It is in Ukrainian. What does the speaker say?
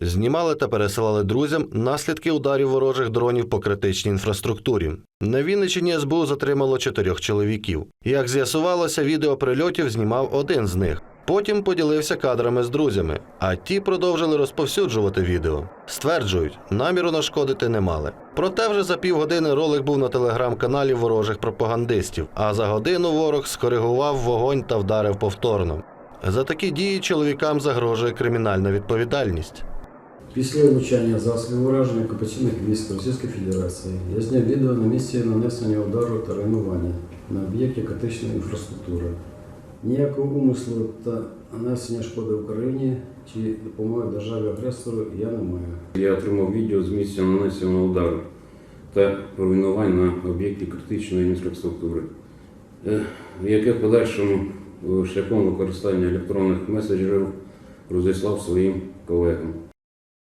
Знімали та пересилали друзям наслідки ударів ворожих дронів по критичній інфраструктурі. На Вінниччині СБУ затримало чотирьох чоловіків. Як з'ясувалося, відео прильотів знімав один з них. Потім поділився кадрами з друзями, а ті продовжили розповсюджувати відео. Стверджують, наміру нашкодити не мали. Проте вже за півгодини ролик був на телеграм-каналі ворожих пропагандистів, а за годину ворог скоригував вогонь та вдарив повторно. За такі дії чоловікам загрожує кримінальна відповідальність. Після влучання засобів ураження окупаційних військ Російської Федерації я зняв відео на місці нанесення удару та руйнування на об'єкті критичної інфраструктури. Ніякого умислу та нанесення шкоди Україні чи допомоги державі-агресору я не маю. Я отримав відео з місця нанесення удару та руйнувань на об'єкті критичної інфраструктури, е, яке в подальшому е, шляхом використання електронних меседжерів розіслав своїм колегам.